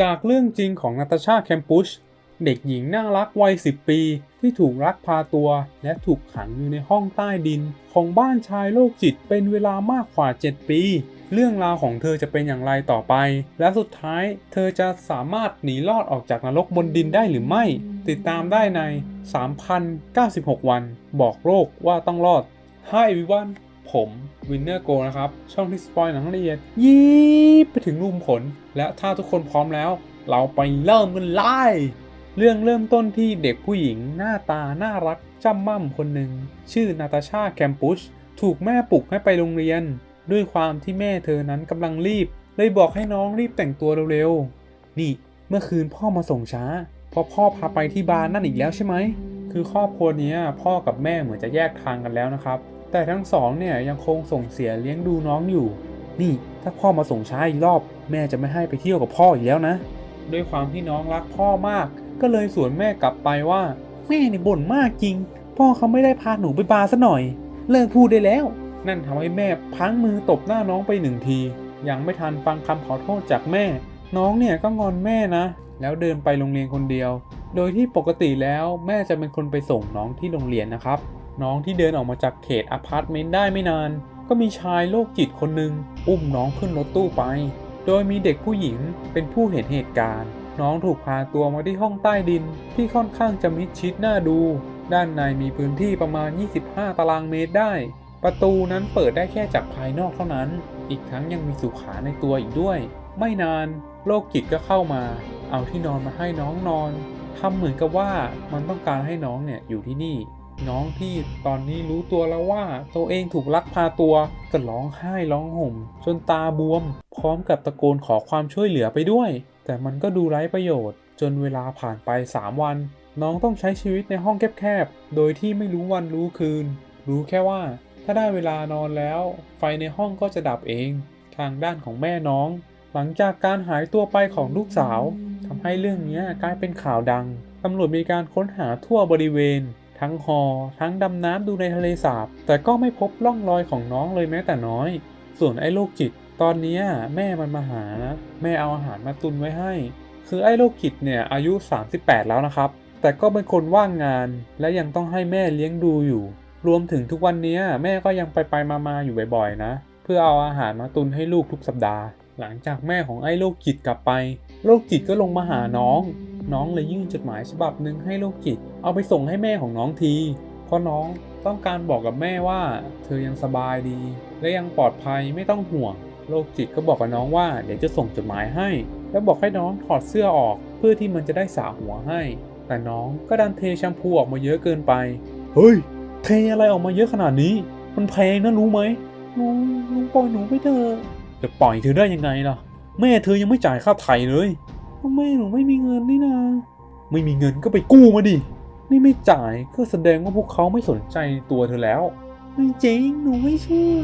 จากเรื่องจริงของนาตาชาแคมปุช เด็กหญิงน่ารักวัย 10 ปี ที่ถูกลักพาตัว และถูกขังอยู่ในห้องใต้ดิน ของบ้านชายโรคจิตเป็นเวลามากกว่า 7 ปี เรื่องราวของเธอจะเป็นอย่างไรต่อไป และสุดท้ายเธอจะสามารถหนีรอดออกจากนรกบนดินได้หรือไม่ ติดตามได้ใน 3,096 วัน บอกโรคว่าต้องรอด Hi everyone ผมวินเนอร์โกนะครับ ช่องที่สปอยหนังละเอียดยีบไปถึงรูมขน และถ้าทุกคนพร้อมแล้ว เราไปเริ่มกันเลยเรื่องเริ่มต้นที่เด็กผู้หญิงหน้าตาน่ารักจำม่ำคนหนึ่ง ชื่อนาตาชาแคมปุช ถูกแม่ปลุกให้ไปโรงเรียน ด้วยความที่แม่เธอนั้นกำลังรีบ เลยบอกให้น้องรีบแต่งตัวเร็วๆ นี่เมื่อคืนพ่อมาส่งช้า เพราะพ่อพาไปที่บาร์นั่นอีกแล้วใช่ไหม คือครอบครัวนี้พ่อกับแม่เหมือนจะแยกทางกันแล้วนะครับ แต่ทั้งสองเนี่ยยังคงส่งเสียเลี้ยงดูน้องอยู่ นี่ถ้าพ่อมาส่งช้าอีกรอบ แม่จะไม่ให้ไปเที่ยวกับพ่ออีกแล้วนะ ด้วยความที่น้องรักพ่อมาก ก็เลยสวนแม่กลับไปว่าแม่เนี่ยบ่นมากจริง พ่อเขาไม่ได้พาหนูไปบาร์ซะหน่อย เลิกพูดได้แล้ว นั่นทำให้แม่พังมือตบหน้าน้องไปหนึ่งที ยังไม่ทันฟังคำขอโทษจากแม่ น้องเนี่ยก็งอนแม่นะ แล้วเดินไปโรงเรียนคนเดียว โดยที่ปกติแล้วแม่จะเป็นคนไปส่งน้องที่โรงเรียนนะครับ น้องที่เดินออกมาจากเขตอพาร์ตเมนต์ได้ไม่นาน ก็มีชายโรคจิตคนหนึ่งอุ้มน้องขึ้นรถตู้ไป โดยมีเด็กผู้หญิงเป็นผู้เห็นเหตุการณ์ น้องถูกพาตัวมาที่ห้องใต้ดินที่ค่อนข้างจะมิดชิดน่าดู ด้านในมีพื้นที่ประมาณ 25 ตารางเมตรได้ ประตูนั้นเปิดได้แค่จากภายนอกเท่านั้น อีกทั้งยังมีสุขาในตัวอีกด้วย ไม่นานโรคจิตก็เข้ามา เอาที่นอนมาให้น้องนอนทำเหมือนกับว่ามันต้องการให้น้องเนี่ยอยู่ที่นี่ น้องที่ตอนนี้รู้ตัวแล้วว่าตัวเองถูกลักพาตัวก็ร้องไห้ร้องห่ม จนตาบวม พร้อมกับตะโกนขอความช่วยเหลือไปด้วย แต่มันก็ดูไร้ประโยชน์ จนเวลาผ่านไป 3 วัน น้องต้องใช้ชีวิตในห้องแคบๆ โดยที่ไม่รู้วันรู้คืน รู้แค่ว่า ถ้าได้เวลานอนแล้ว ไฟในห้องก็จะดับเอง ทางด้านของแม่น้อง หลังจากการหายตัวไปของลูกสาวทำให้เรื่องนี้กลายเป็นข่าวดังตำรวจมีการค้นหาทั่วบริเวณ ทั้งหอทั้งดำน้ำดูในทะเลสาบ แต่ก็ไม่พบร่องรอยของน้องเลยแม้แต่น้อย ส่วนไอ้โรคจิต ตอนนี้แม่มันมาหานะแม่เอาอาหารมาตุนไว้ให้ คือไอ้โรคจิตเนี่ยอายุ 38 แล้วนะครับ แต่ก็เป็นคนว่างงาน และยังต้องให้แม่เลี้ยงดูอยู่ รวมถึงทุกวันนี้แม่ก็ยังไปไปมามาอยู่บ่อยๆนะ เพื่อเอาอาหารมาตุนให้ลูกทุกสัปดาห์ หลังจากแม่ของไอ้โรคจิตกลับไปโรคจิตก็ลงมาหาน้อง น้องเลยยื่นจดหมายฉบับหนึ่งให้โรคจิต เอาไปส่งให้แม่ของน้องที เพราะน้องต้องการบอกกับแม่ว่า เธอยังสบายดี และยังปลอดภัยไม่ต้องห่วงโรคจิตก็บอกกับน้องว่าเดี๋ยวจะส่งจดหมายให้ แล้วบอกให้น้องถอดเสื้อออกเพื่อที่มันจะได้สระหัวให้ แต่น้องก็ดันเทแชมพูออกมาเยอะเกินไป เฮ้ย เทอะไรออกมาเยอะขนาดนี้ มันแพงนะรู้ไหมลุงลุงปล่อยหนูไปเถอะจะปล่อยเธอได้ยังไงล่ะ แม่เธอยังไม่จ่ายค่าไถ่เลย แม่หนูไม่มีเงินนี่นาไม่มีเงินก็ไปกู้มาดิ นี่ไม่จ่ายก็แสดงว่าพวกเขาไม่สนใจตัวเธอแล้ว ไม่จริงหนูไม่เชื่อ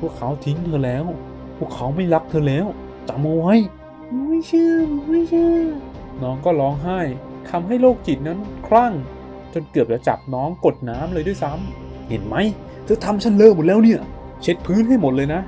พวกเขาทิ้งเธอแล้ว พวกเขาไม่รักเธอแล้วจำเอาไว้หนูไม่เชื่อหนูไม่เชื่อ น้องก็ร้องไห้ทำให้โรคจิตนั้นคลั่ง จนเกือบจะจับน้องกดน้ำเลยด้วยซ้ำเห็นไหมเธอทำฉันเลอะหมดแล้วเนี่ย เช็ดพื้นให้หมดเลยนะ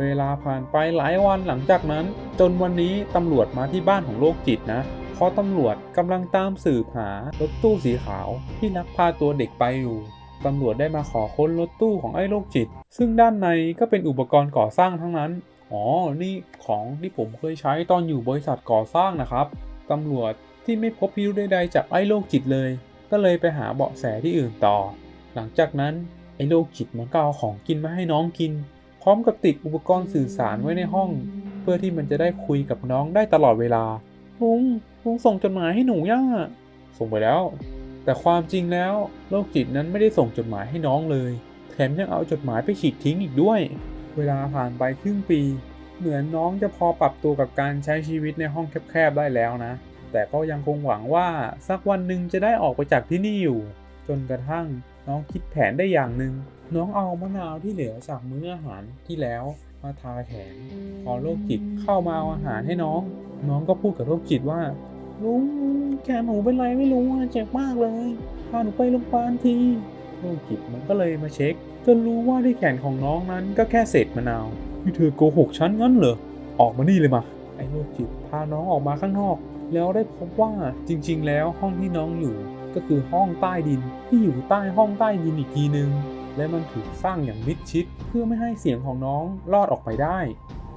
เวลาผ่านไปหลายวันหลังจากนั้น จนวันนี้ตำรวจมาที่บ้านของโรคจิตนะเพราะตำรวจกำลังตามสืบหารถตู้สีขาวที่ลักพาตัวเด็กไปอยู่ตำรวจได้มาขอค้นรถตู้ของไอ้โรคจิต ซึ่งด้านในก็เป็นอุปกรณ์ก่อสร้างทั้งนั้น อ๋อ นี่ของที่ผมเคยใช้ตอนอยู่บริษัทก่อสร้างนะครับ ตำรวจที่ไม่พบพิรุธใดๆจากไอ้โรคจิตเลย ก็เลยไปหาเบาะแสที่อื่นต่อ หลังจากนั้นไอ้โรคจิตมันก็เอาของกินมาให้น้องกิน พร้อมกับติดอุปกรณ์สื่อสารไว้ในห้อง เพื่อที่มันจะได้คุยกับน้องได้ตลอดเวลา ลุงลุงส่งจดหมายให้หนูย่าส่งไปแล้ว แต่ความจริงแล้วโรคจิตนั้นไม่ได้ส่งจดหมายให้น้องเลย แถมยังเอาจดหมายไปฉีกทิ้งอีกด้วย เวลาผ่านไปครึ่งปี เหมือนน้องจะพอปรับตัวกับการใช้ชีวิตในห้องแคบๆได้แล้วนะ แต่ก็ยังคงหวังว่าสักวันหนึ่งจะได้ออกไปจากที่นี่อยู่ จนกระทั่งน้องคิดแผนได้อย่างหนึ่งน้องเอามะนาวที่เหลือจากมื้ออาหารที่แล้วมาทาแขน พอโรคจิตเข้ามาเอาอาหารให้น้อง น้องก็พูดกับโรคจิตว่าลุงแขนหนูเป็นไรไม่รู้เจ็บมากเลยพาหนูไปโรงพยาบาลทีโรคจิตมันก็เลยมาเช็คจนรู้ว่าที่แขนของน้องนั้นก็แค่เศษมะนาวนี่เธอโกหกฉันงั้นเหรอออกมานี่เลยมาไออ้โรคจิตพาน้องออกมาข้างนอก แล้วได้พบว่าจริง ๆ แล้วห้องที่น้องอยู่ ก็คือห้องใต้ดินที่อยู่ใต้ห้องใต้ดินอีกทีนึง และมันถูกสร้างอย่างมิดชิดเพื่อไม่ให้เสียงของน้องลอดออกไปได้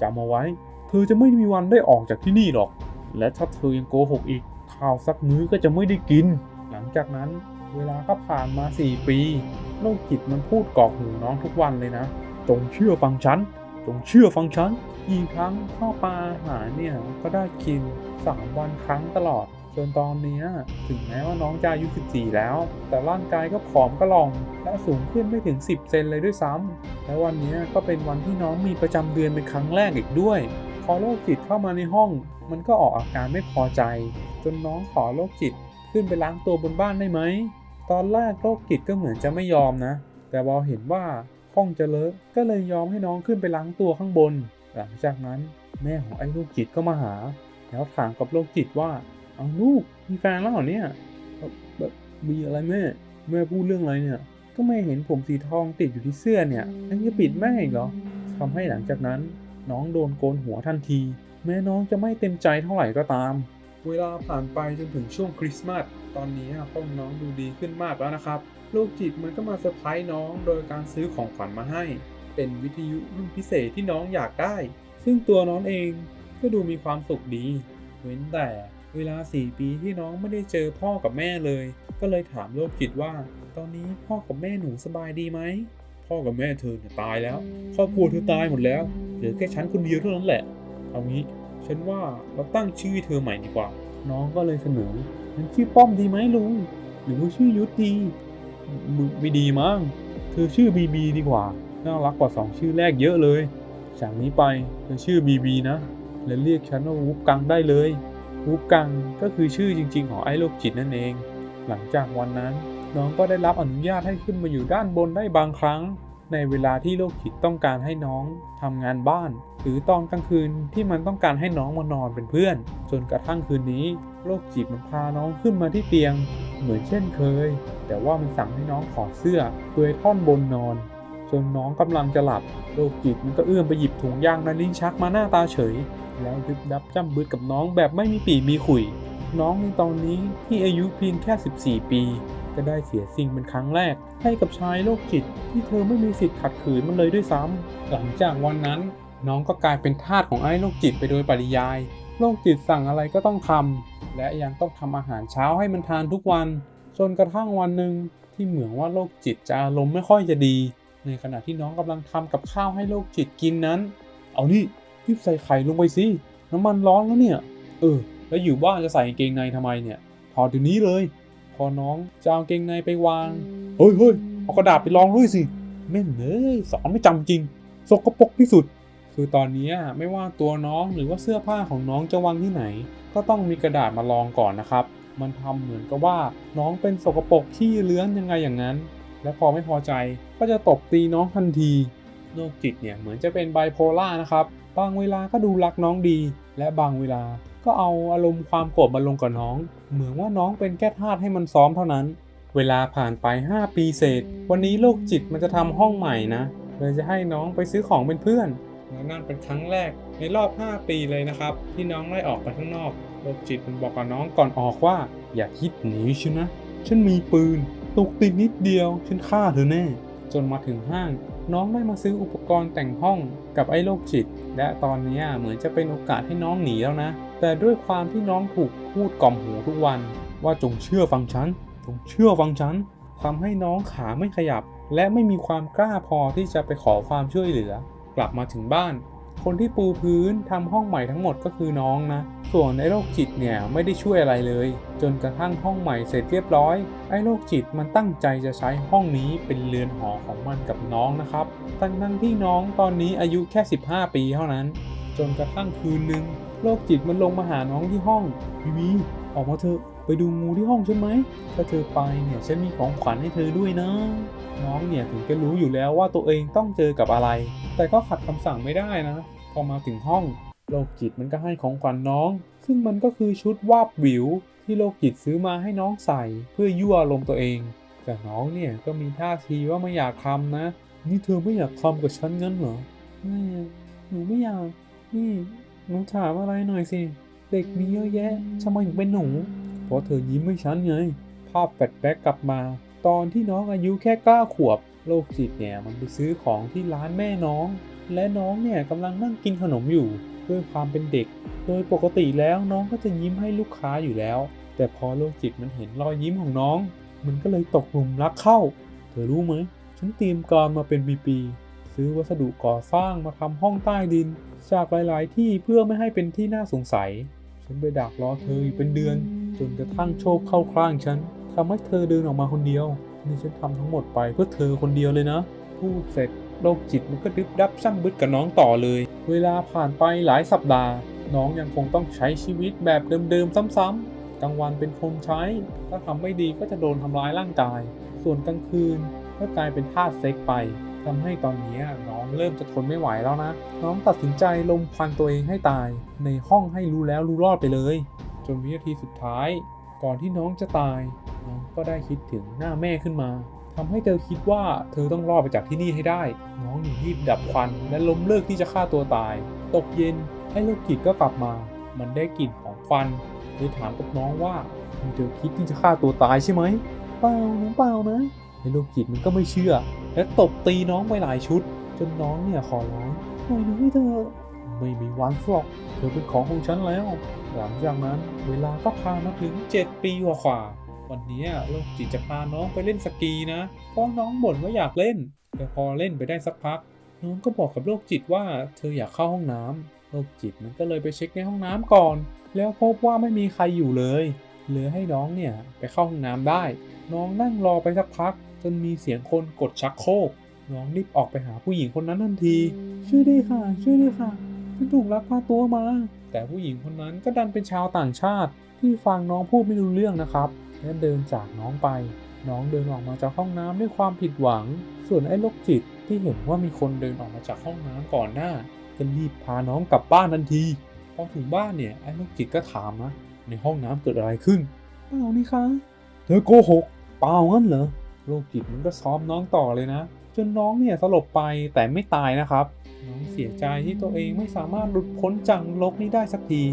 จำเอาไว้ เธอจะไม่มีวันได้ออกจากที่นี่หรอก และถ้าเธอยังโกหกอีกข้าวสักมื้อก็จะไม่ได้กิน หลังจากนั้นเวลาก็ผ่านมา 4 ปีโรคจิตมันพูดกรอกหูน้องทุกวันเลยนะ จงเชื่อฟังฉัน จงเชื่อฟังฉัน อีกครั้งข้าวปลาอาหารเนี่ยก็ได้กิน 3 วันครั้งตลอด จนตอนนี้ถึงแม้ว่าน้องจะอายุ 14 แล้ว แต่ร่างกายก็ผอมก็ลอง และสูงขึ้นไม่ถึง 10 เซนเลยด้วยซ้ำและวันนี้ก็เป็นวันที่น้องมีประจำเดือนเป็นครั้งแรกอีกด้วย พอโรคจิตเข้ามาในห้อง มันก็ออกอาการไม่พอใจ จนน้องขอโรคจิตขึ้นไปล้างตัวบนบ้านได้ไหม ตอนแรกโรคจิตก็เหมือนจะไม่ยอมนะ แต่พอเห็นว่าห้องจะเลอะก็เลยยอมให้น้องขึ้นไปล้างตัวข้างบน หลังจากนั้น แม่ของไอ้โรคจิตก็มาหา แล้วถามกับโรคจิตว่า เอาลูกมีแฟนแล้วเหรอเนี่ยแบบแบบมีอะไรแม่แม่พูดเรื่องอะไรเนี่ย ก็ไม่เห็นผมสีทองติดอยู่ที่เสื้อเนี่ยอันนี้ปิดแม่อีกเหรอทำให้หลังจากนั้น น้องโดนโกนหัวทันที แม้น้องจะไม่เต็มใจเท่าไหร่ก็ตาม เวลาผ่านไปจนถึงช่วงคริสต์มาสตอนนี้ห้องน้องดูดีขึ้นมากแล้วนะครับโรคจิตมันก็มาเซอร์ไพรส์น้องโดยการซื้อของขวัญมาให้ เป็นวิทยุรุ่นพิเศษที่น้องอยากได้ ซึ่งตัวน้องเองก็ดูมีความสุขดี เว้นแต่ เวลา 4 ปีที่น้องไม่ได้เจอพ่อกับแม่เลย ก็เลยถามโรคจิตว่า ตอนนี้พ่อกับแม่หนูสบายดีไหม พ่อกับแม่เธอเนี่ยตายแล้ว ครอบครัวเธอตายหมดแล้ว เหลือแค่ฉันคนเดียวเท่านั้นแหละ เอางี้ฉันว่าเราตั้งชื่อเธอใหม่ดีกว่า น้องก็เลยเสนอมันชื่อป้อมดีไหมลุง หรือว่าชื่อยุทธดีมึงไม่ดีมั้งเธอชื่อบีบีดีกว่า น่ารักกว่าสองชื่อแรกเยอะเลย จากนี้ไปเธอชื่อบีบีนะ และเรียกฉันว่าวูฟกังได้เลย วูฟกังก็คือชื่อจริง ๆ ของไอ้โรคจิตนั่นเอง หลังจากวันนั้นน้องก็ได้รับอนุญาตให้ขึ้นมาอยู่ด้านบนได้บางครั้ง ในเวลาที่โรคจิตต้องการให้น้องทำงานบ้าน หรือตอนกลางคืนที่มันต้องการให้น้องมานอนเป็นเพื่อน จนกระทั่งคืนนี้โรคจิตมันพาน้องขึ้นมาที่เตียง เหมือนเช่นเคย แต่ว่ามันสั่งให้น้องถอดเสื้อเปลือยท่อนบนนอน จนน้องกำลังจะหลับโรคจิตมันก็เอื้อมไปหยิบถุงยางในลิ้นชักมาหน้าตาเฉย แล้วดึบดับจ้ำบึดกับน้องแบบไม่มีปีมีขุย น้องในตอนนี้ที่อายุเพียงแค่ 14 ปี ก็ได้เสียสิ่งเป็นครั้งแรก ให้กับชายโรคจิตที่เธอไม่มีสิทธิ์ขัดขืนมันเลยด้วยซ้ำหลังจากวันนั้น น้องก็กลายเป็นทาสของไอ้โรคจิตไปโดยปริยายโรคจิตสั่งอะไรก็ต้องทำและยังต้องทำอาหารเช้าให้มันทานทุกวัน จนกระทั่งวันหนึ่งที่เหมือนว่าโรคจิตจะอารมณ์ไม่ค่อยจะดี ในขณะที่น้องกำลังทำกับข้าวให้โรคจิตกินนั้น เอานี่รีบใส่ไข่ลงไปสิน้ำมันร้อนแล้วเนี่ย เออ แล้วอยู่บ้านจะใส่กางเกงในทำไมเนี่ยถอดเดี๋ยวนี้เลย พอน้องจะเอากางเกงในไปวาง เฮ้ยเฮ้ยเอากระดาษไปลองด้วยสิแม่นเลยสอนไม่จำจริง สกปรกที่สุด คือตอนนี้ไม่ว่าตัวน้องหรือว่าเสื้อผ้าของน้องจะวางที่ไหน ก็ต้องมีกระดาษมาลองก่อนนะครับ มันทำเหมือนกับว่าน้องเป็นสกปรกขี้เลื้อนยังไงอย่างนั้น และพอไม่พอใจก็จะตบตีน้องทันทีโรคจิตเนี่ยเหมือนจะเป็นไบโพล่านะครับ บางเวลาก็ดูรักน้องดี และบางเวลาก็เอาอารมณ์ความโกรธมาลงกับน้อง เหมือนว่าน้องเป็นแค่ทาสให้มันซ้อมเท่านั้น เวลาผ่านไป 5 ปีเศษ วันนี้โรคจิตมันจะทำห้องใหม่นะเลยจะให้น้องไปซื้อของเป็นเพื่อนและนั่นเป็นครั้งแรกในรอบ 5 ปีเลยนะครับ ที่น้องได้ออกไปข้างนอกโรคจิตมันบอกกับน้องก่อนออกว่า อย่าคิดหนีฉันนะฉันมีปืน ตกติดนิดเดียวฉันฆ่าเธอแน่ จนมาถึงห้าง น้องได้มาซื้ออุปกรณ์แต่งห้องกับไอ้โรคจิต และตอนนี้เหมือนจะเป็นโอกาสให้น้องหนีแล้วนะ แต่ด้วยความที่น้องถูกพูดกล่อมหูทุกวัน ว่าจงเชื่อฟังฉัน จงเชื่อฟังฉันทำให้น้องขาไม่ขยับ และไม่มีความกล้าพอที่จะไปขอความช่วยเหลือ กลับมาถึงบ้าน คนที่ปูพื้นทำห้องใหม่ทั้งหมดก็คือน้องนะ ส่วนไอ้โรคจิตเนี่ยไม่ได้ช่วยอะไรเลย จนกระทั่งห้องใหม่เสร็จเรียบร้อย ไอ้โรคจิตมันตั้งใจจะใช้ห้องนี้เป็นเรือนหอของมันกับน้องนะครับทั้งทั้งที่น้องตอนนี้อายุแค่ 15 ปีเท่านั้น จนกระทั่งคืนหนึ่งโรคจิตมันลงมาหาน้องที่ห้องบีบีออกมาเถอะไปดูงูที่ห้องฉันไหม ถ้าเธอไปเนี่ยฉันมีของขวัญให้เธอด้วยนะ น้องเนี่ยถึงจะรู้อยู่แล้วว่าตัวเองต้องเจอกับอะไร แต่ก็ขัดคำสั่งไม่ได้นะ พอมาถึงห้อง โรคจิตมันก็ให้ของขวัญน้อง ซึ่งมันก็คือชุดวาบวิว ที่โรคจิตซื้อมาให้น้องใส่ เพื่อยั่วอารมตัวเอง แต่น้องเนี่ยก็มีท่าทีว่าไม่อยากทำนะ นี่เธอไม่อยากทำกับฉันงั้นเหรอไม่หนูไม่อยาก นี่หนูถามอะไรหน่อยสิ เด็กมีเยอะแยะทำไมถึงเป็นหนู เพราะเธอยิ้มให้ฉันไง ภาพแฟลชแบ็กกลับมา ตอนที่น้องอายุแค่เก้าขวบโรคจิตเนี่ยมันไปซื้อของที่ร้านแม่น้อง และน้องเนี่ยกำลังนั่งกินขนมอยู่ ด้วยความเป็นเด็ก โดยปกติแล้วน้องก็จะยิ้มให้ลูกค้าอยู่แล้ว แต่พอโรคจิตมันเห็นรอยยิ้มของน้อง มันก็เลยตกหลุมรักเข้า เธอรู้ไหมฉันเตรียมการมาเป็นปีๆซื้อวัสดุก่อสร้างมาทำห้องใต้ดิน จากหลายๆ ที่เพื่อไม่ให้เป็นที่น่าสงสัย ฉันไปดักรอเธออยู่เป็นเดือน จนกระทั่งโชคเข้าคลั่งฉันทำให้เธอเดินออกมาคนเดียวนี่ฉันทำทั้งหมดไปเพื่อเธอคนเดียวเลยนะพูดเสร็จโรคจิตมันก็ดึบดับซ้ำบึดกับน้องต่อเลย เวลาผ่านไปหลายสัปดาห์ น้องยังคงต้องใช้ชีวิตแบบเดิมๆซ้ำๆกลางวันเป็นคนใช้ ถ้าทำไม่ดีก็จะโดนทำร้ายร่างกาย ส่วนกลางคืนก็กลายเป็นทาสเซ็กไปทำให้ตอนนี้น้องเริ่มจะทนไม่ไหวแล้วนะ น้องตัดสินใจลงพันตัวเองให้ตาย ในห้องให้รู้แล้วรู้รอดไปเลย จนวินาทีสุดท้าย ก่อนที่น้องจะตาย น้องก็ได้คิดถึงหน้าแม่ขึ้นมา ทำให้เธอคิดว่าเธอต้องรอดไปจากที่นี่ให้ได้ น้องหนีรีบดับควันและล้มเลิกที่จะฆ่าตัวตาย ตกเย็นไอ้โรคจิตก็กลับมา มันได้กลิ่นของควันเลยถามกับน้องว่ามีเธอคิดที่จะฆ่าตัวตายใช่ไหมเปล่าน้องเปล่านะไอ้โรคจิตมันก็ไม่เชื่อ และตบตีน้องไปหลายชุด จนน้องเนี่ยขอร้องปล่อยหนูให้เธอไม่มีวันหรอกเธอเป็นของของฉันแล้ว หลังจากนั้นเวลาก็ผ่านมาถึง 7 ปีกว่า วันนี้โรคจิตจะพาน้องไปเล่นสกีนะเพราะน้องบ่นว่าอยากเล่น แต่พอเล่นไปได้สักพัก น้องก็บอกกับโรคจิตว่าเธออยากเข้าห้องน้ำโรคจิตมันก็เลยไปเช็คในห้องน้ำก่อน แล้วพบว่าไม่มีใครอยู่เลยเหลือให้น้องเนี่ยไปเข้าห้องน้ำได้ น้องนั่งรอไปสักพัก จนมีเสียงคนกดชักโครกน้องรีบออกไปหาผู้หญิงคนนั้นทันที ช่วยด้วยค่ะ ช่วยด้วยค่ะฉันถูกลักพาตัวมา แต่ผู้หญิงคนนั้นก็ดันเป็นชาวต่างชาติ ที่ฟังน้องพูดไม่รู้เรื่องนะครับ และเดินจากน้องไป น้องเดินออกมาจากห้องน้ำด้วยความผิดหวัง ส่วนไอ้โรคจิตที่เห็นว่ามีคนเดินออกมาจากห้องน้ำก่อนหน้าก็รีบพาน้องกลับบ้านทันที พอถึงบ้านเนี่ยไอ้โรคจิตก็ถามนะในห้องน้ำเกิดอะไรขึ้นเปล่านี่คะเธอโกหกเปล่างั้นเหรอโรคจิตมันก็ซ้อมน้องต่อเลยนะ จนน้องเนี่ยสลบไปแต่ไม่ตายนะครับ น้องเสียใจที่ตัวเองไม่สามารถหลุดพ้นจากนรกนี้ได้สักที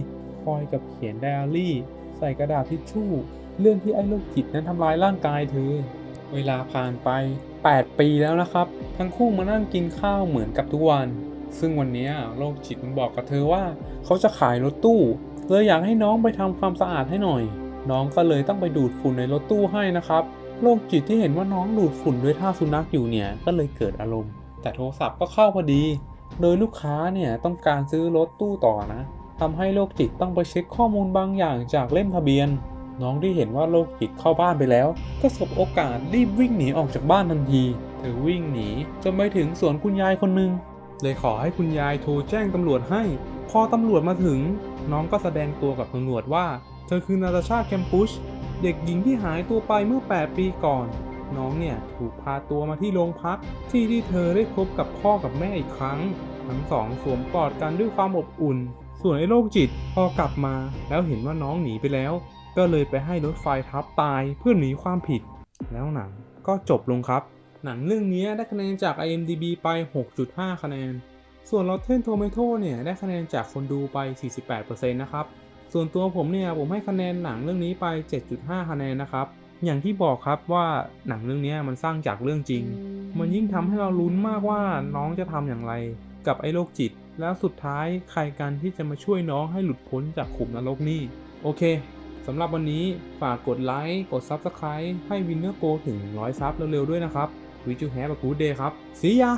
คอยกับเขียนไดอารี่ ใส่กระดาษทิชชู่ เรื่องที่ไอ้โรคจิตนั้นทำร้ายร่างกายเธอ เวลาผ่านไป 8 ปีแล้วนะครับ ทั้งคู่มานั่งกินข้าวเหมือนกับทุกวัน ซึ่งวันนี้โรคจิตมันบอกกับเธอว่า เขาจะขายรถตู้เลยอยากให้น้องไปทำความสะอาดให้หน่อย น้องก็เลยต้องไปดูดฝุ่นในรถตู้ให้นะครับโรคจิตที่เห็นว่าน้องดูดฝุ่นด้วยท่าสุนัขอยู่เนี่ยก็เลยเกิดอารมณ์ แต่โทรศัพท์ก็เข้าพอดี โดยลูกค้าเนี่ยต้องการซื้อรถตู้ต่อนะทำให้โรคจิตต้องไปเช็คข้อมูลบางอย่างจากเล่มทะเบียน น้องที่เห็นว่าโรคจิตเข้าบ้านไปแล้ว ก็สบโอกาสรีบวิ่งหนีออกจากบ้านทันที เธอวิ่งหนีจนไปถึงสวนคุณยายคนหนึ่งเลยขอให้คุณยายโทรแจ้งตำรวจให้ พอตำรวจมาถึง น้องก็แสดงตัวกับตำรวจว่า เธอคือนาตาชาแคมปุชเด็กหญิงที่หายตัวไปเมื่อ 8 ปีก่อน น้องเนี่ยถูกพาตัวมาที่โรงพัก ที่ที่เธอได้พบกับพ่อกับแม่อีกครั้ง ทั้งสองสวมกอดกันด้วยความอบอุ่น ส่วนไอ้โรคจิตพอกลับมาแล้วเห็นว่าน้องหนีไปแล้ว ก็เลยไปให้รถไฟทับตายเพื่อหนีความผิด แล้วหนังก็จบลงครับ หนังเรื่องนี้ได้คะแนนจาก IMDB ไป 6.5 คะแนน ส่วน Rotten Tomato เนี่ยได้คะแนนจากคนดูไป 48%นะครับ ส่วนตัวผมเนี่ยผมให้คะแนนหนังเรื่องนี้ไป 7.5 คะแนนนะครับ อย่างที่บอกครับว่าหนังเรื่องนี้มันสร้างจากเรื่องจริง มันยิ่งทำให้เราลุ้นมากว่าน้องจะทำอย่างไร กับไอ้โรคจิต แล้วสุดท้ายใครกันที่จะมาช่วยน้องให้หลุดพ้นจากขุมนรกนี่ โอเค สำหรับวันนี้ฝากกดไลค์ กด Subscribe ให้วินเนอร์โกถึง 100 ซับเร็วๆด้วยนะครับวิจูแฮปกูเดย์ครับ See ya